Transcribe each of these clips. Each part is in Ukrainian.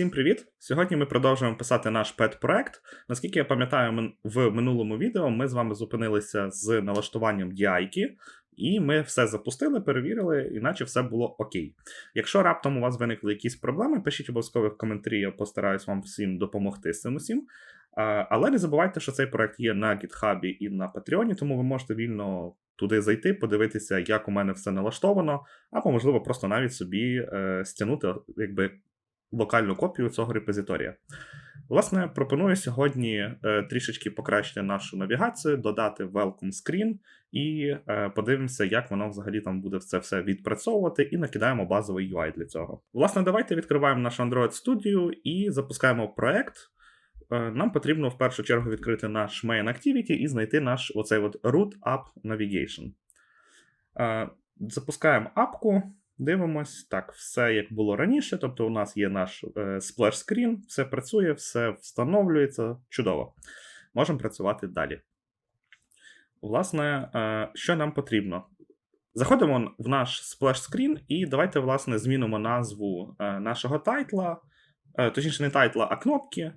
Всім привіт! Сьогодні ми продовжуємо писати наш пет-проект. Наскільки я пам'ятаю, в минулому відео ми з вами зупинилися з налаштуванням DI, і ми все запустили, перевірили, іначе все було окей. Якщо раптом у вас виникли якісь проблеми, пишіть обов'язково в коментарі, я постараюсь вам всім допомогти з цим усім. Але не забувайте, що цей проект є на GitHub і на Patreon, тому ви можете вільно туди зайти, подивитися, як у мене все налаштовано, або, можливо, просто навіть собі е, стягнути якби, локальну копію цього репозиторія. Власне, пропоную сьогодні е, трішечки покращити нашу навігацію, додати welcome screen і е, подивимося, як воно взагалі там буде це все відпрацьовувати, і накидаємо базовий UI для цього. Власне, давайте відкриваємо наш Android Studio і запускаємо проект. Е, Нам потрібно в першу чергу відкрити наш main activity і знайти наш оцей от root app navigation. Запускаємо апку, дивимось. Так, все як було раніше. Тобто, у нас є наш splash screen, все працює, все встановлюється. Чудово. Можемо працювати далі. Власне, е, що нам потрібно? Заходимо в наш splash screen і давайте, власне, змінимо назву е, нашого тайтла, е, точніше, не тайтла, а кнопки.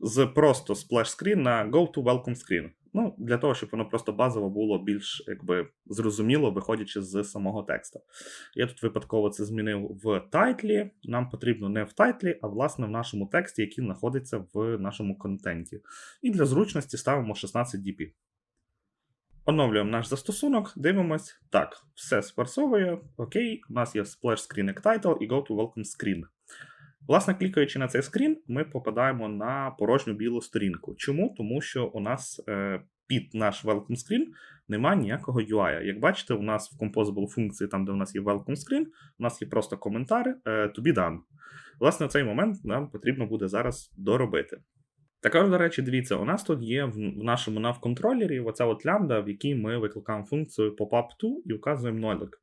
З просто splash screen на Go to Welcome Screen. Ну, для того, щоб воно просто базово було більш якби зрозуміло, виходячи з самого тексту. Я тут випадково це змінив в тайтлі. Нам потрібно не в тайтлі, а власне в нашому тексті, який знаходиться в нашому контенті. І для зручності ставимо 16 dp. Оновлюємо наш застосунок, дивимось. Так, все спрацьовує. Окей, у нас є splash screen як title і go to welcome screen. Власне, клікаючи на цей скрін, ми попадаємо на порожню білу сторінку. Чому? Тому що у нас е, під наш welcome screen немає ніякого UI. Як бачите, у нас в Composable функції, там, де у нас є welcome screen, у нас є просто коментар е, to be done. Власне, цей момент нам потрібно буде зараз доробити. Також, до речі, дивіться, у нас тут є в нашому навконтролері оця от лямбда, в якій ми викликаємо функцію popup2 і вказуємо нолик.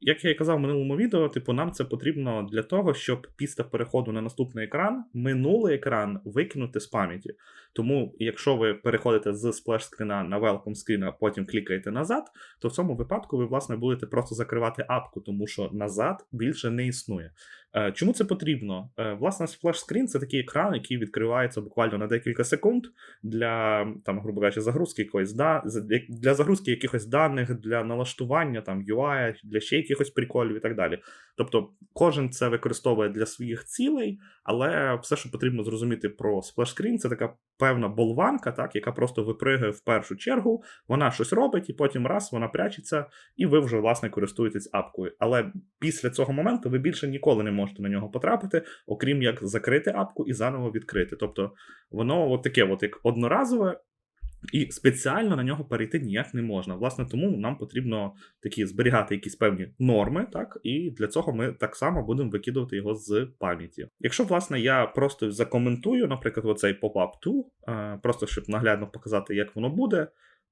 Як я і казав в минулому відео, типу, нам це потрібно для того, щоб після переходу на наступний екран минулий екран викинути з пам'яті. Тому, якщо ви переходите з сплеш-скріна на welcome screen, а потім клікаєте назад, то в цьому випадку ви, власне, будете просто закривати апку, тому що назад більше не існує. Е, Чому це потрібно? Е, Власне, сплеш-скрін це такий екран, який відкривається буквально на декілька секунд для там, грубо кажучи, загрузки якоїсь да, для загрузки якихось даних, для налаштування там UI, для ще якихось приколів і так далі. Тобто, кожен це використовує для своїх цілей, але все, що потрібно зрозуміти про сплеш-скрін, це така певна болванка, так, яка просто випригає в першу чергу, вона щось робить, і потім раз вона прячеться, і ви вже власне користуєтесь апкою. Але після цього моменту ви більше ніколи не можете на нього потрапити, окрім як закрити апку і заново відкрити. Тобто воно от таке, от як одноразове. І спеціально на нього перейти ніяк не можна. Власне, тому нам потрібно такі зберігати якісь певні норми, так, і для цього ми так само будемо викидувати його з пам'яті. Якщо, власне, я просто закоментую, наприклад, оцей pop-up 2, е, просто щоб наглядно показати, як воно буде,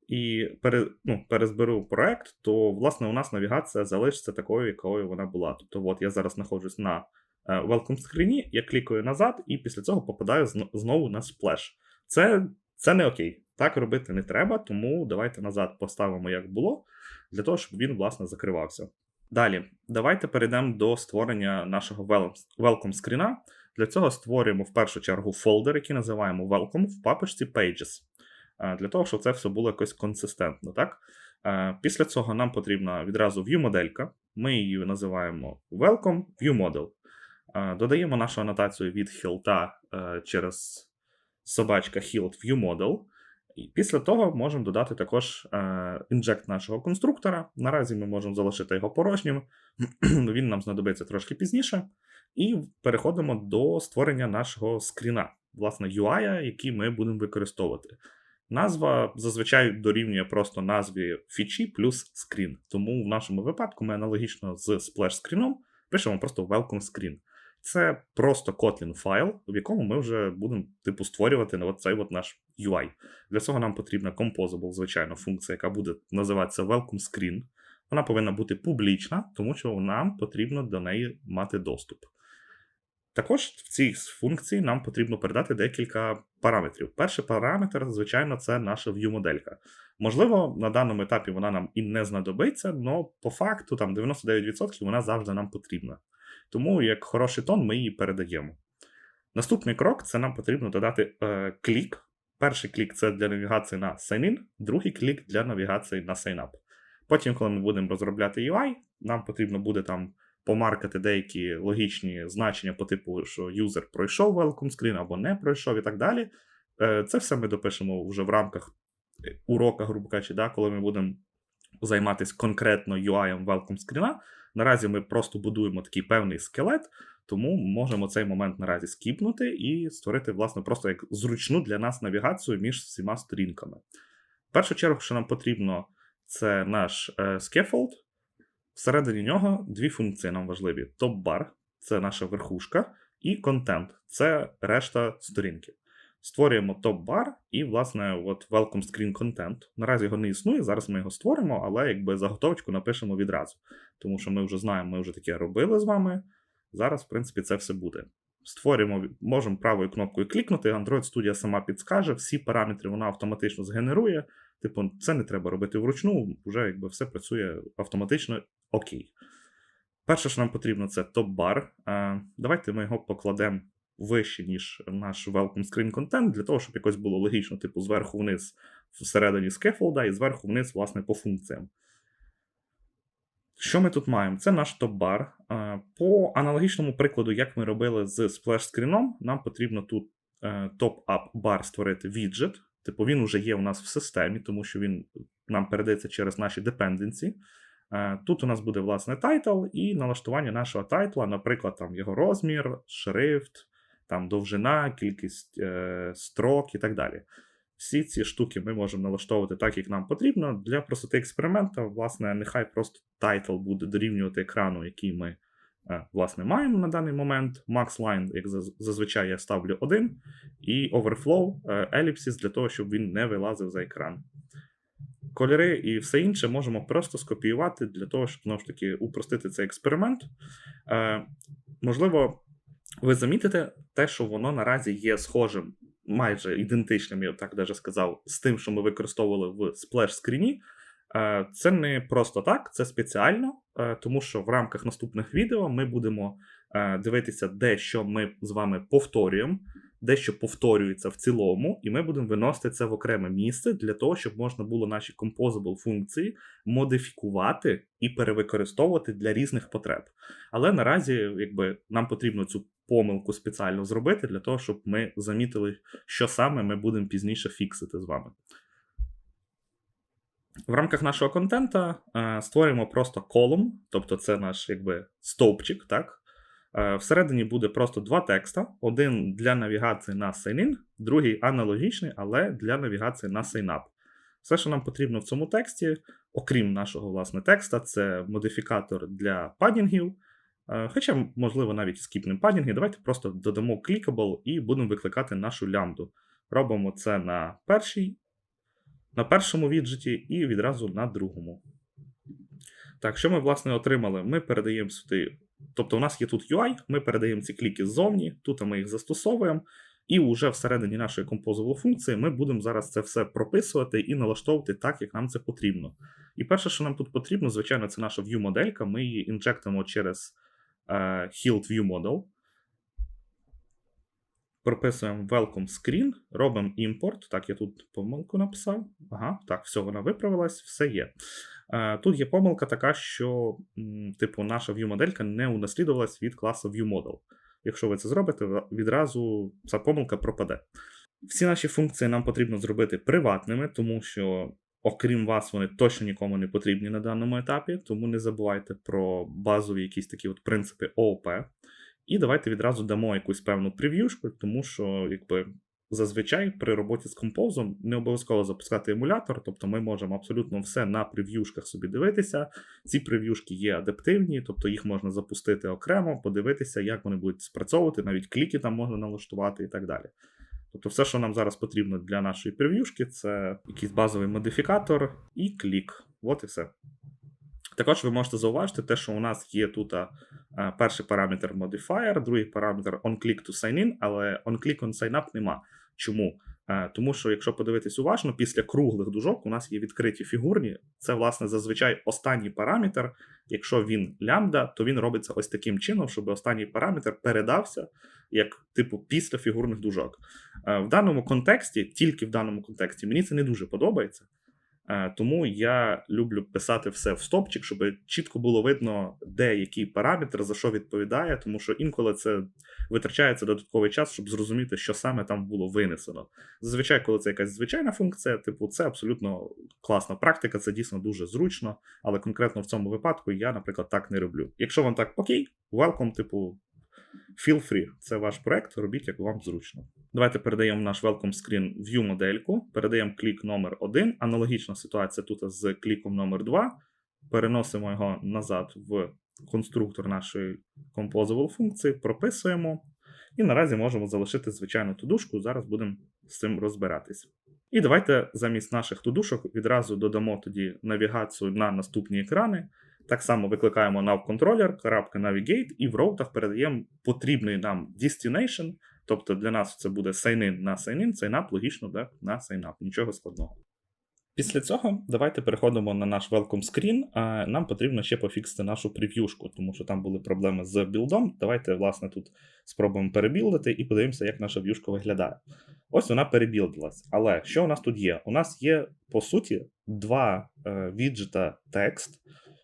і пере, ну, перезберу проект, то власне у нас навігація залишиться такою, якою вона була. Тобто, от я зараз знаходжусь на е, welcome скріні, я клікаю назад, і після цього попадаю зно- знову на splash. Це, це не окей. Так робити не треба, тому давайте назад поставимо, як було, для того, щоб він, власне, закривався. Далі, давайте перейдемо до створення нашого wel- welcome скріна. Для цього створюємо в першу чергу фолдер, який називаємо welcome в папочці Pages. Е, Для того, щоб це все було якось консистентно. Так? Е, Після цього нам потрібна відразу view-моделька. Ми її називаємо welcome view model. Е, Додаємо нашу анотацію від хілта через собачка hilt view model. І після того можемо додати також е, інжект нашого конструктора. Наразі ми можемо залишити його порожнім, він нам знадобиться трошки пізніше. І переходимо до створення нашого скріна, власне, UI, який ми будемо використовувати. Назва зазвичай дорівнює просто назві фічі плюс скрін. Тому в нашому випадку ми аналогічно з splash скріном пишемо просто welcome screen. Це просто Kotlin файл, в якому ми вже будемо типу створювати на цей от наш UI. Для цього нам потрібна Composable, звичайно, функція, яка буде називатися Welcome Screen. Вона повинна бути публічна, тому що нам потрібно до неї мати доступ. Також в цій функції нам потрібно передати декілька параметрів. Перший параметр, звичайно, це наша view-моделька. Можливо, на даному етапі вона нам і не знадобиться, але по факту там 99% вона завжди нам потрібна. Тому, як хороший тон, ми її передаємо. Наступний крок це нам потрібно додати е, клік. Перший клік це для навігації на sign-in, другий клік для навігації на sign-up. Потім, коли ми будемо розробляти UI, нам потрібно буде там помаркати деякі логічні значення по типу, що юзер пройшов welcome screen або не пройшов і так далі. Е, Це все ми допишемо вже в рамках е, урока, грубо кажучи, да, коли ми будемо займатися конкретно UI welcome screen. Наразі ми просто будуємо такий певний скелет, тому можемо цей момент наразі скіпнути і створити, власне, просто як зручну для нас навігацію між всіма сторінками. В першу чергу, що нам потрібно, це наш scaffold. Всередині нього дві функції нам важливі: топ-бар це наша верхушка, і контент це решта сторінки. Створюємо топ-бар і, власне, от welcome screen content. Наразі його не існує, зараз ми його створимо, але якби заготовочку напишемо відразу. Тому що ми вже знаємо, ми вже таке робили з вами. Зараз, в принципі, це все буде. Створюємо, можемо правою кнопкою клікнути, Android Studio сама підскаже, всі параметри вона автоматично згенерує. Типу, це не треба робити вручну, вже якби все працює автоматично окей. Перше, що нам потрібно, це топ-бар. Е, Давайте ми його покладемо вище, ніж наш welcome screen content, для того, щоб якось було логічно, типу, зверху вниз всередині скефолда і зверху вниз, власне, по функціям. Що ми тут маємо? Це наш топ-бар. Е, По аналогічному прикладу, як ми робили з сплеш-скріном, нам потрібно тут е, топ-ап бар створити віджит. Типу, він вже є у нас в системі, тому що він нам передається через наші депенденці. Е, Тут у нас буде власне тайтл і налаштування нашого тайтла, наприклад, там його розмір, шрифт, там довжина, кількість е, строк і так далі. Всі ці штуки ми можемо налаштовувати так, як нам потрібно. Для простоти експеримента, власне, нехай просто тайтл буде дорівнювати екрану, який ми е, власне маємо на даний момент. MaxLine, як зазвичай, я ставлю 1, і Overflow е, Ellipsis для того, щоб він не вилазив за екран. Кольори і все інше можемо просто скопіювати для того, щоб знову ж таки упростити цей експеримент. Е, можливо, ви замітите те, що воно наразі є схожим, майже ідентичним, я так даже сказав, з тим, що ми використовували в сплеш-скріні. Е, Це не просто так, це спеціально, е, тому що в рамках наступних відео ми будемо е, дивитися, де що ми з вами повторюємо, дещо повторюється в цілому, і ми будемо виносити це в окреме місце для того, щоб можна було наші composable функції модифікувати і перевикористовувати для різних потреб. Але наразі, якби нам потрібно цю помилку спеціально зробити для того, щоб ми замітили, що саме ми будемо пізніше фіксити з вами. В рамках нашого контента е, створюємо просто колум, тобто це наш якби стовпчик, так? Е, Всередині буде просто два текста: один для навігації на sign-in, другий аналогічний, але для навігації на sign-up. Все, що нам потрібно в цьому тексті, окрім нашого власне текста, це модифікатор для падінгів. Е, Хоча, можливо, навіть скіпнемо падінги. Давайте просто додамо clickable і будемо викликати нашу лямбду. Робимо це на першій, на першому віджиті і відразу на другому. Так, що ми, власне, отримали? Ми передаємо сюди. Тобто, у нас є тут UI, ми передаємо ці кліки ззовні, тут ми їх застосовуємо, і вже всередині нашої composable функції ми будемо зараз це все прописувати і налаштовувати так, як нам це потрібно. І перше, що нам тут потрібно, звичайно, це наша view-моделька. Ми її інжектимо через е, Hilt View Model. Прописуємо welcome screen, робимо імпорт. Так, я тут помилку написав. Ага, так, все, вона виправилась, все є. Е, Тут є помилка така, що, типу, наша view-моделька не унаслідувалась від класу ViewModel. Якщо ви це зробите, відразу ця помилка пропаде. Всі наші функції нам потрібно зробити приватними, тому що, окрім вас, вони точно нікому не потрібні на даному етапі, тому не забувайте про базові якісь такі от принципи ООП. І давайте відразу дамо якусь певну прев'юшку, тому що, якби. Зазвичай при роботі з композом не обов'язково запускати емулятор, тобто ми можемо абсолютно все на прев'юшках собі дивитися. Ці прев'юшки є адаптивні, тобто їх можна запустити окремо, подивитися, як вони будуть спрацьовувати, навіть кліки там можна налаштувати і так далі. Тобто, все, що нам зараз потрібно для нашої прев'юшки, це якийсь базовий модифікатор і клік. От і все. Також ви можете зауважити те, що у нас є тут перший параметр modifier, другий параметр onClick to sign in, але onClick on sign up нема. Чому? Е, Тому що, якщо подивитись уважно, після круглих дужок у нас є відкриті фігурні. Це, власне, зазвичай останній параметр. Якщо він лямбда, то він робиться ось таким чином, щоб останній параметр передався як типу після фігурних дужок. Е, В даному контексті, тільки в даному контексті, мені це не дуже подобається. Е, Тому я люблю писати все в стопчик, щоб чітко було видно, де який параметр за що відповідає, тому що інколи це витрачається додатковий час, щоб зрозуміти, що саме там було винесено. Зазвичай, коли це якась звичайна функція, типу, це абсолютно класна практика, це дійсно дуже зручно, але конкретно в цьому випадку я, наприклад, так не роблю. Якщо вам так окей, welcome, типу, feel free, це ваш проект, робіть як вам зручно. Давайте передаємо наш welcome screen view модельку, передаємо клік номер 1 Аналогічна ситуація тут з кліком номер 2 Переносимо його назад в конструктор нашої composable функції, прописуємо. І наразі можемо залишити звичайну тудушку. Зараз будемо з цим розбиратись. І давайте замість наших тудушок відразу додамо тоді навігацію на наступні екрани. Так само викликаємо nav-контролер, і в роутах передаємо потрібний нам destination. Тобто для нас це буде sign-in на sign-in, sign-up, логічно, да? на sign-up, нічого складного. Після цього давайте переходимо на наш welcome screen. Нам потрібно ще пофіксити нашу прев'юшку, тому що там були проблеми з білдом. Давайте, власне, тут спробуємо перебілдити і подивимося, як наша в'юшка виглядає. Ось вона перебілдилась. Але що у нас тут є? У нас є, по суті, два е, віджита текст.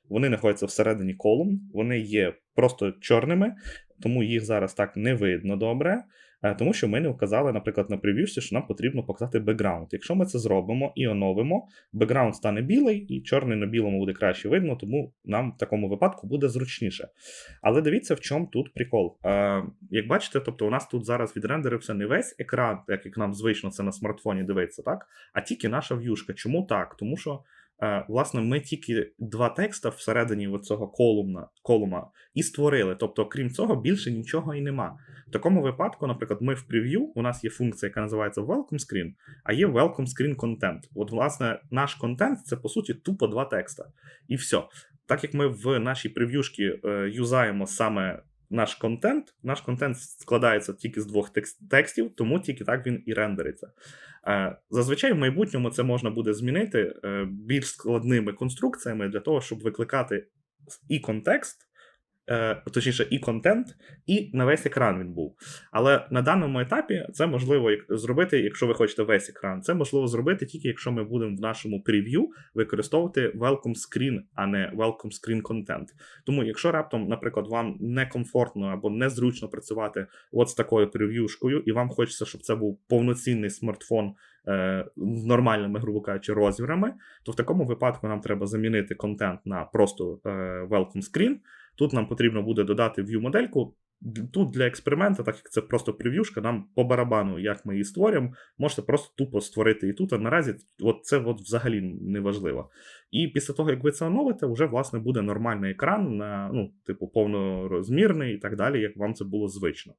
Вони знаходяться всередині колумн, вони є просто чорними, тому їх зараз так не видно добре. Е, Тому що ми не вказали, наприклад, на прев'юшці, що нам потрібно показати бекграунд. Якщо ми це зробимо і оновимо, бекграунд стане білий, і чорний на білому буде краще видно, тому нам в такому випадку буде зручніше. Але дивіться, в чому тут прикол. Е, Як бачите, тобто у нас тут зараз відрендерився не весь екран, так як нам звично це на смартфоні дивиться, так? а тільки наша в'юшка. Чому так? Тому що. Е, Власне, ми тільки два текста всередині цього колумна, колума і створили. Тобто, крім цього, більше нічого і нема. В такому випадку, наприклад, ми в прев'ю, у нас є функція, яка називається Welcome Screen, а є Welcome Screen Content. От, власне, наш контент це по суті тупо два текста. І все. Так як ми в нашій прев'юшці е, юзаємо саме наш контент, наш контент складається тільки з двох текстів, тому тільки так він і рендериться. Е, Зазвичай в майбутньому це можна буде змінити е, більш складними конструкціями для того, щоб викликати і контекст, точніше, і контент, і на весь екран він був. Але на даному етапі це можливо зробити, якщо ви хочете весь екран. Це можливо зробити тільки якщо ми будемо в нашому прев'ю використовувати welcome screen, а не welcome screen content. Тому, якщо раптом, наприклад, вам некомфортно або незручно працювати от з такою прев'юшкою, і вам хочеться, щоб це був повноцінний смартфон е, з нормальними, грубо кажучи, розмірами, то в такому випадку нам треба замінити контент на просто е, welcome screen. Тут нам потрібно буде додати view модельку. Тут для експерименту, так як це просто прев'юшка, нам по барабану, як ми її створюємо, можете просто тупо створити і тут. А наразі от це от взагалі не важливо. І після того, як ви це оновите, вже власне буде нормальний екран, на, ну, типу, повнорозмірний і так далі, як вам це було звично.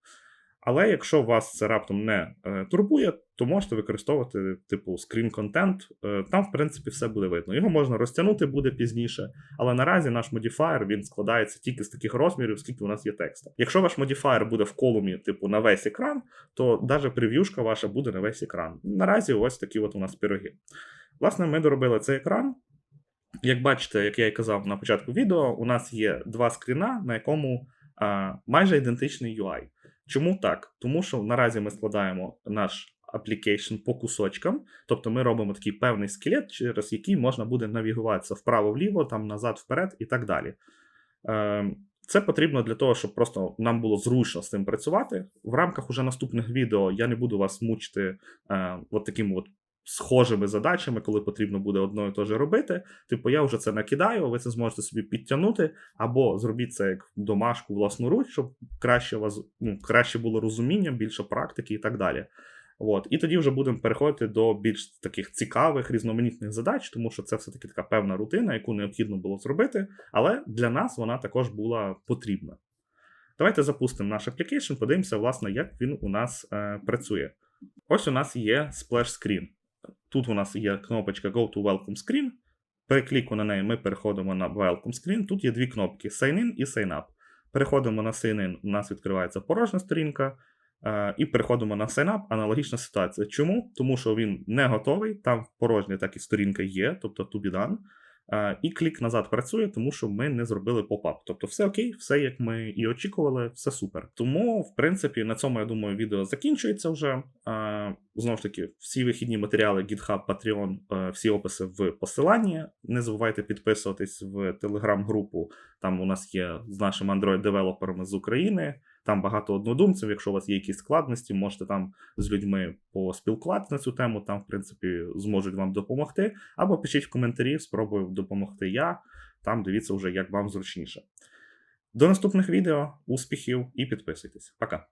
Але якщо вас це раптом не е, турбує, то можете використовувати типу скрін контент. Е, там, в принципі, все буде видно. Його можна розтягнути буде пізніше, але наразі наш модіфаєр він складається тільки з таких розмірів, скільки у нас є текста. Якщо ваш модіфаєр буде в колумі, типу на весь екран, то навіть прев'юшка ваша буде на весь екран. Наразі ось такі от у нас пироги. Власне, ми доробили цей екран. Як бачите, як я і казав на початку відео, у нас є два скріна, на якому а, майже ідентичний UI. Чому так? Тому що наразі ми складаємо наш application по кусочкам, тобто ми робимо такий певний скелет, через який можна буде навігуватися вправо-вліво, там назад, вперед і так далі. Е, Це потрібно для того, щоб просто нам було зручно з цим працювати. В рамках уже наступних відео я не буду вас мучити е, от такими от схожими задачами, коли потрібно буде одно і те же робити. Типу, я вже це накидаю, ви це зможете собі підтягнути, або зробіть це як домашку власноруч, щоб краще вас ну, краще було розуміння, більше практики і так далі. От. І тоді вже будемо переходити до більш таких цікавих різноманітних задач, тому що це все-таки така певна рутина, яку необхідно було зробити, але для нас вона також була потрібна. Давайте запустимо наш application, подивимося, власне, як він у нас е, працює. Ось у нас є splash screen. Тут у нас є кнопочка Go to Welcome Screen. При кліку на неї ми переходимо на Welcome Screen. Тут є дві кнопки Sign In і Sign Up. Переходимо на Sign In, у нас відкривається порожня сторінка. Е, і переходимо на sign-up. Аналогічна ситуація. Чому? Тому що він не готовий, там порожня так і сторінка є, тобто to be done. Е, І клік назад працює, тому що ми не зробили поп-ап. Тобто, все окей, все як ми і очікували, все супер. Тому, в принципі, на цьому я думаю, відео закінчується вже. Е, Знову ж таки, всі вихідні матеріали GitHub, Patreon, е, всі описи в посиланні. Не забувайте підписуватись в телеграм-групу. Там у нас є з нашими Android-девелоперами з України. Там багато однодумців. Якщо у вас є якісь складності, можете там з людьми поспілкуватися на цю тему. Там, в принципі, зможуть вам допомогти. Або пишіть в коментарі, спробую допомогти я. Там дивіться вже, як вам зручніше. До наступних відео, успіхів і підписуйтесь. Пока.